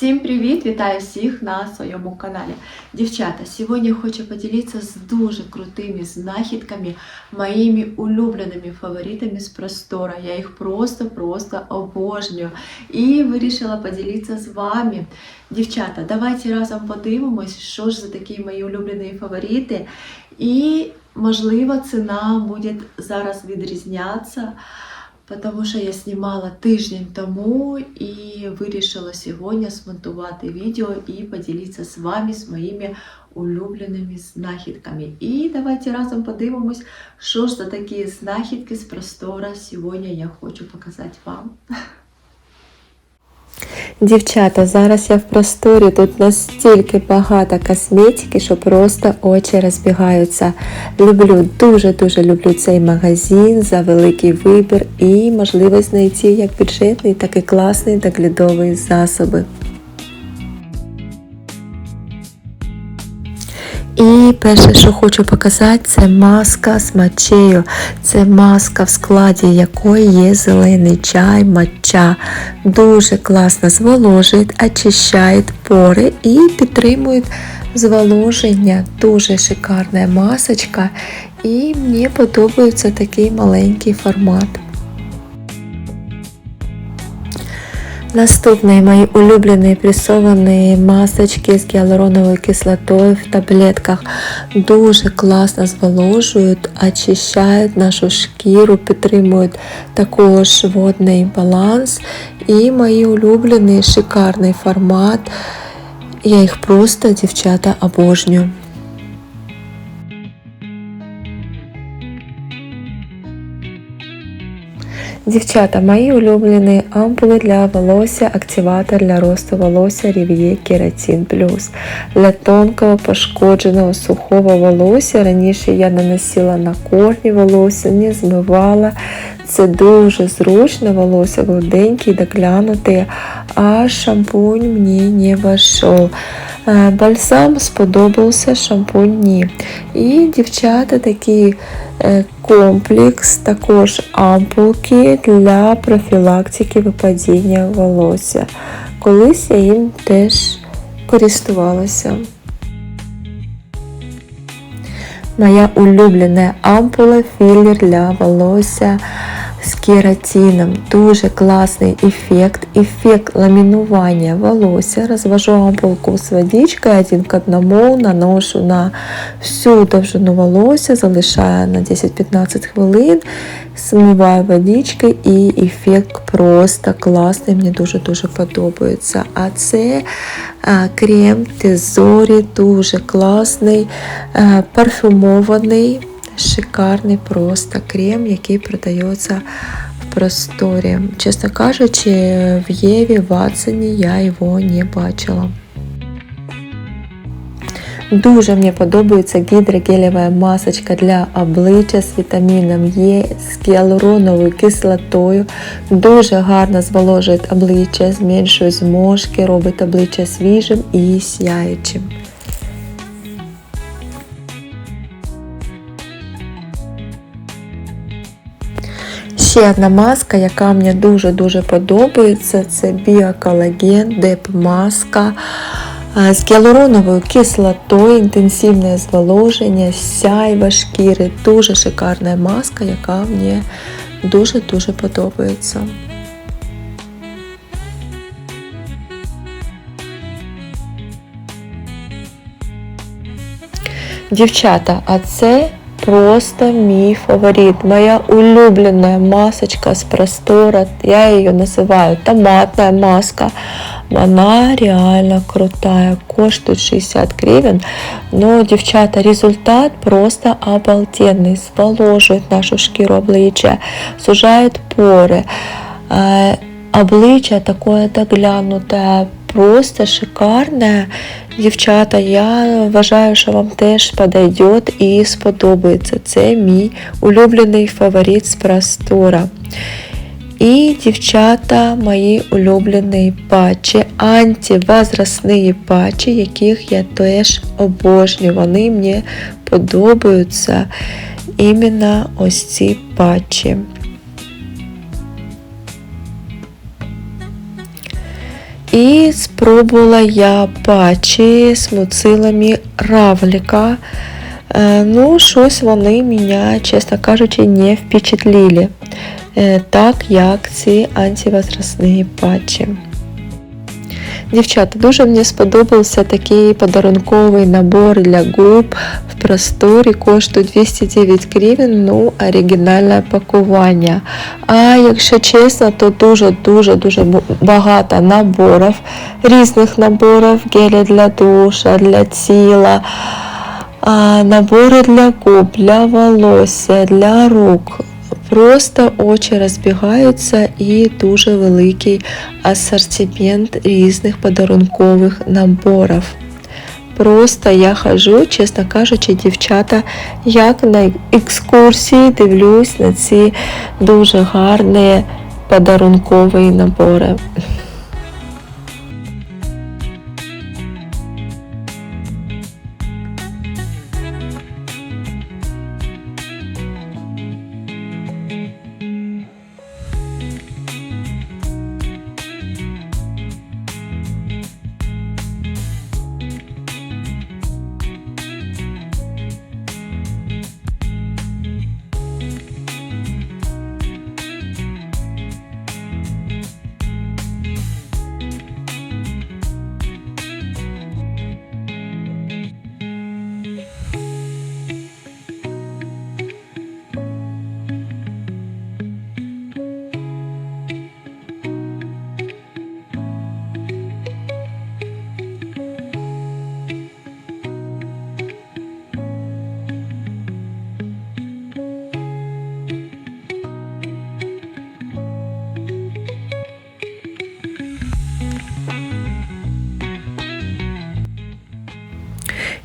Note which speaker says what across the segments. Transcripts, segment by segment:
Speaker 1: Всім привіт! Вітаю всіх на своєму каналі. Дівчата, сьогодні хочу поділитися з дуже крутими знахідками, моїми улюбленими фаворитами з простора. Я їх просто-просто обожнюю. І вирішила поділитися з вами. Дівчата, давайте разом подивимось, що ж за такі мої улюблені фаворити. І, можливо, ціна буде зараз відрізнятися. Тому що я знімала тиждень тому і вирішила сьогодні смонтувати відео і поділитися з вами з моїми улюбленими знахідками. І давайте разом подивимось, що ж за такі знахідки з простора сьогодні я хочу показати вам.
Speaker 2: Дівчата, зараз я в просторі, тут настільки багато косметики, що просто очі розбігаються. Люблю, дуже-дуже люблю цей магазин за великий вибір і можливість знайти як бюджетний, так і класний доглядовий засоби. І перше, що хочу показати, це маска з мачею. Це маска, в складі якої є зелений чай, матча. Дуже класно зволожує, очищає пори і підтримує зволоження. Дуже шикарна масочка. І мені подобається такий маленький формат. Наступные мои улюбленные прессованные масочки з гіалуроновою кислотою в таблетках дуже класно зволожують, очищають нашу шкіру, підтримують також водний баланс. І мої улюблений шикарний формат. Я їх просто, дівчата, обожнюю. Дівчата, мої улюблені ампули для волосся, активатор для росту волосся Рів'є Кератин Плюс. Для тонкого пошкодженого сухого волосся. Раніше я наносила на корні волосся, не змивала. Це дуже зручно, волосся гладеньке, доглянуте, а шампунь мені не вийшов. Бальзам сподобався, шампунь ні. І дівчата такий е, комплекс, також ампулки для профілактики випадіння волосся. Колись я їм теж користувалася. Моя улюблена ампула філер для волосся з кератином. Дуже класний ефект. Ефект ламінування волосся. Розвожу ампулку з водичкою один к одному, наношу на всю довжину волосся, залишаю на 10-15 хвилин, смиваю водичкою і ефект просто класний. Мені дуже-дуже подобається. А це крем Тезорі, дуже класний, а, парфюмований шикарний просто крем, який продається в просторі. Чесно кажучи, в Єві, в Ватсоні я його не бачила. Дуже мені подобається гідрогелева масочка для обличчя з вітаміном Е, з гіалуроновою кислотою. Дуже гарно зволожує обличчя, зменшує зморшки, робить обличчя свіжим і сяючим. Ще одна маска, яка мені дуже-дуже подобається, це біоколаген Деп маска з гіалуроновою кислотою, інтенсивне зволоження, сяйва шкіри. Дуже шикарна маска, яка мені дуже-дуже подобається. Дівчата, а це просто мій фаворит. Моя улюбленная масочка с простора. Я ее называю томатная маска. Она реально крутая. Коштует 60 гривен. Но, девчата, результат просто обалденный. Зволожует нашу шкіру обличчя, сужает поры. Обличчя такое доглянутое, просто шикарне. Дівчата, я вважаю, що вам теж подойде і сподобається. Це мій улюблений фаворит з простора. І, дівчата, мої улюблені патчі, антивозрастні патчі, яких я теж обожнюю. Вони мені подобаються іменно ось ці патчі. І спробувала я патчі з муцилами равліка. Е, Ну, щось вони мене, чесно кажучи, не впечатлили, е, так як ці антивозрастні патчі. Дівчата, дуже мені сподобався такий подарунковий набор для губ в просторі, коштує 209 гривень, ну, оригінальне пакування. А якщо чесно, то дуже-дуже дуже багато наборів, різних наборів, гелі для душа, для тіла, набори для губ, для волосся, для рук. Просто очі розбігаються і дуже великий асортимент різних подарункових наборів. Просто я хожу, чесно кажучи, дівчата, як на екскурсії дивлюсь на ці дуже гарні подарункові набори.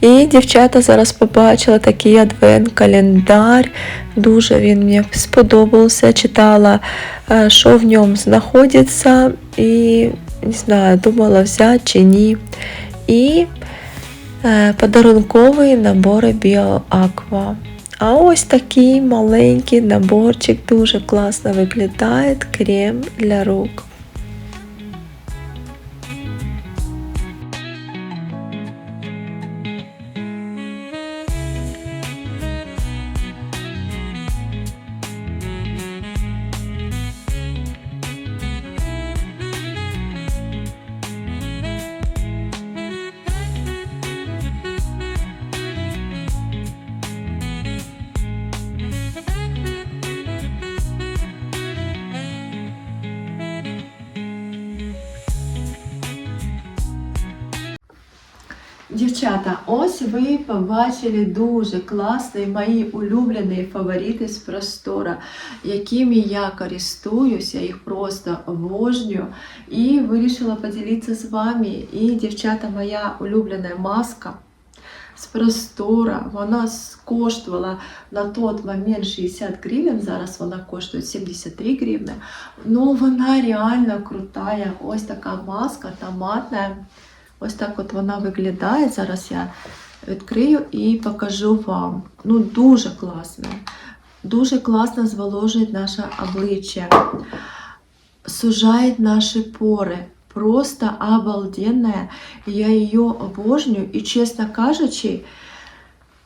Speaker 2: І дівчата зараз побачила такий адвент-календар. Дуже він мені сподобався. Читала, е, що в ньому знаходиться, і не знаю, думала взяти чи ні. І е, подарунковий набор BioAqua. А ось такий маленький наборчик дуже класно виглядає. Крем для рук.
Speaker 1: Дівчата, ось ви побачили дуже класні мої улюблені фаворити з простора, якими я користуюсь, я їх просто обожнюю. І вирішила поділитися з вами. І, дівчата, моя улюблена маска з простора, вона коштувала на той момент 60 гривень, зараз вона коштує 73 гривні. Ну, вона реально крутая. Ось така маска томатна. Ось так от вона виглядає. Зараз я відкрию і покажу вам. Ну, дуже класно. Дуже класно зволожує наше обличчя, сужает наші пори. Просто обалденная. Я її обожнюю і, чесно кажучи,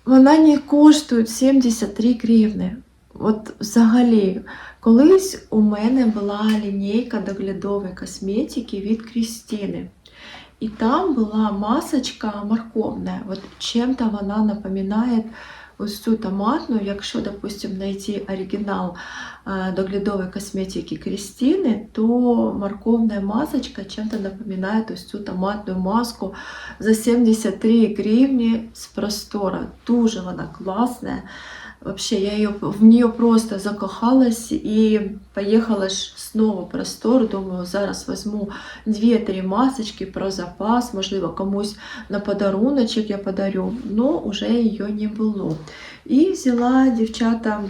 Speaker 1: вона не коштує 73 гривни. От взагалі, колись у мене була лінійка доглядової косметики від Крістіни. І там була масочка морковна. От чим-то вона напоминає ось цю томатну, якщо, допустим, знайти оригінал доглядової косметики Кристины, то морковная масочка чем-то напоминает ось цю томатну маску за 73 гривні з простора. Дуже вона класна. Вообще, я ее, в нее просто закохалась и поехала ж снова простор. Думаю, зараз возьму 2-3 масочки про запас, можливо, комусь на подаруночок я подарю, но уже її не було. І взяла дівчата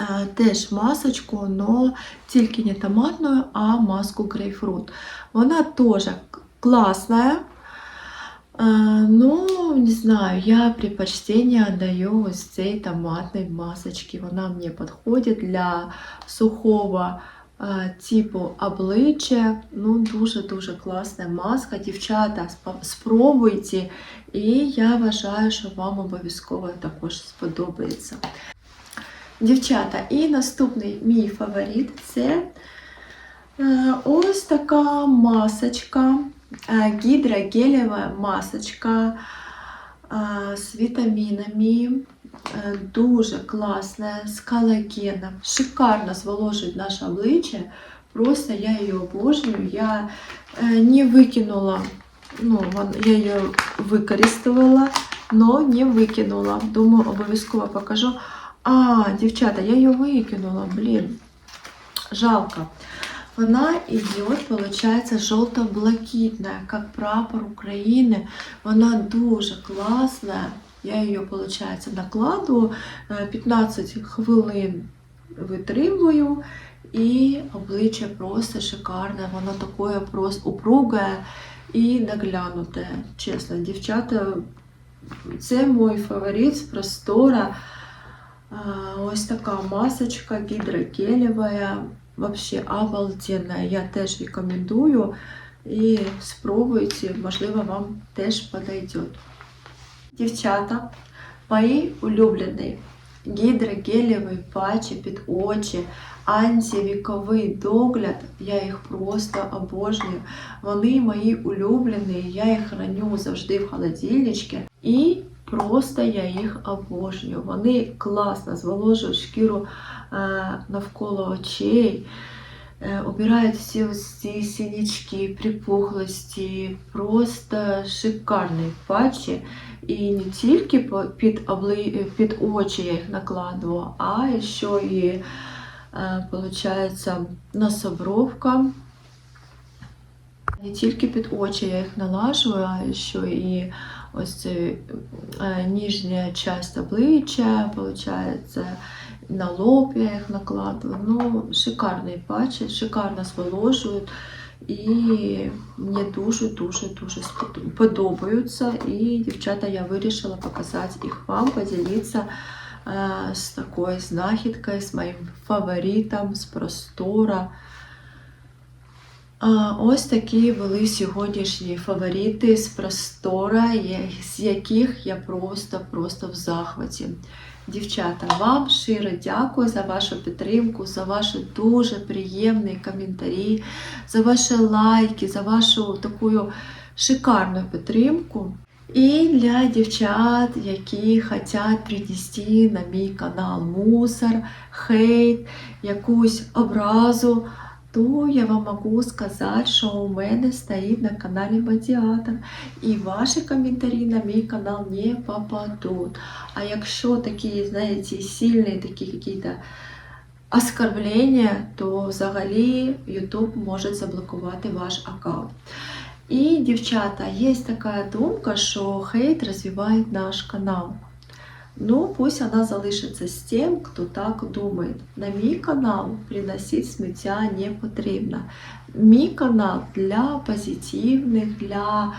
Speaker 1: е, теж масочку, но тільки не томатну, а маску грейпфрут. Вона теж класна. Ну, не знаю, я предпочтение отдаю ось цій томатной масочки. Вона мені підходить для сухого типу обличчя. Ну, дуже-дуже класна маска. Дівчата, спробуйте. І я вважаю, що вам обов'язково також сподобається. Дівчата, і наступний мій фаворит це ось така масочка, е, гідрогелева масочка е, з вітамінами. Е, Дуже класна, з колагеном. Шикарно зволожує наше обличчя. Просто я її обожнюю. Я е, не викинула, ну, вон- я її використовувала, но не викинула. Думаю, обов'язково покажу. А, дівчата, я її викинула, блін. Жалко. Вона идет, получается, желто-блакитная, как прапор України. Вона дуже класна. Я її, получается, накладу, е, 15 хвилин витримую, і обличчя просто шикарне. Воно таке просто упруге і наглянуте. Чесно, дівчата, це мій фаворит з простора. Ось така масочка гідрогелева. Вообще обалденна. Я теж рекомендую. І спробуйте, можливо, вам теж подойде. Дівчата, мої улюблені гідрогелеві патчі під очі, антивіковий догляд. Я їх просто обожнюю. Вони мої улюблені, я їх храню завжди в холодильничку. І просто я їх обожнюю. Вони класно зволожують шкіру навколо очей. е, Убирають всі ось ці синячки, припухлості, просто шикарні патчі. І не тільки під, обли... під очі я їх накладываю, а ще і, е, получається, нособровка. Не тільки під очі я їх налажую, а ще і ось це, е, нижня часть обличчя, получається, на лоб я їх накладываю. Ну, шикарні патчі, шикарно зволожують. І мені дуже-дуже дуже подобаються. І, дівчата, я вирішила показати їх вам, поділитися е, з такою знахідкою, з моїм фаворитом, з простора. Ось такі були сьогоднішні фаворити з простора, з яких я просто-просто в захваті. Дівчата, вам щиро дякую за вашу підтримку, за ваші дуже приємні коментарі, за ваші лайки, за вашу таку шикарну підтримку. І для дівчат, які хочуть принести на мій канал мусор, хейт, якусь образу, то я вам можу сказати, що у мене стоїть на каналі Медіатор. І ваші коментарі на мій канал не попадуть. А якщо такі, знаєте, сильні такі якісь оскорблення, то взагалі YouTube може заблокувати ваш аккаунт. І, дівчата, є така думка, що хейт розвиває наш канал. Ну, пусть она залишиться з тим, хто так думає. На мій канал приносить сміття не потрібно. Мій канал для позитивних, для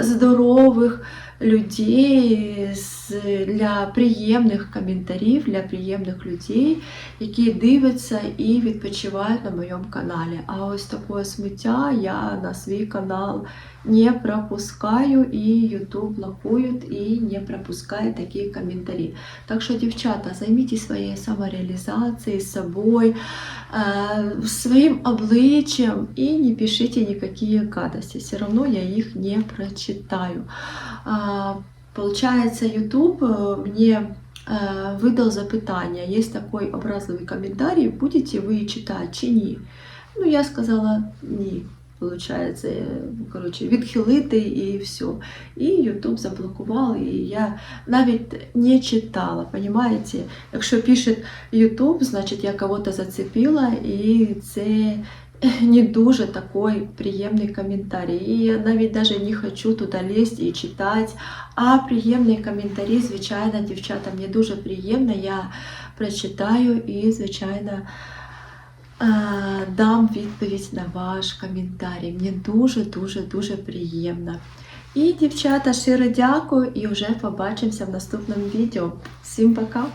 Speaker 1: здорових людей, для приємних коментарів, для приємних людей, які дивляться і відпочивають на моєму каналі. А ось таке сміття я на свій канал не пропускаю, і YouTube блокує і не пропускає такі коментарі. Так що, дівчата, займіть своєю самореалізацією, собою, э, своим обличием и не пишите никакие гадости. Все равно я их не прочитаю. А, Получается, YouTube э, мне э, выдал запитання. Есть такой образливый комментарий, будете вы читать чи ні? Ну, я сказала ні. Получається, е, коротше, відхилити і все. І YouTube заблокував, і я навіть не читала, понимаете? Якщо пише YouTube, значить я кого-то зацепила, і це не дуже такий приємний коментарій. І я навіть навіть не хочу туди лізти і читати. А приємні коментарі, звичайно, дівчата, мені дуже приємно, я прочитаю і, звичайно, дам відповідь на ваш коментарій. Мені дуже-дуже дуже приємно. І, дівчата, щиро дякую і вже побачимося в наступному відео. Всім пока!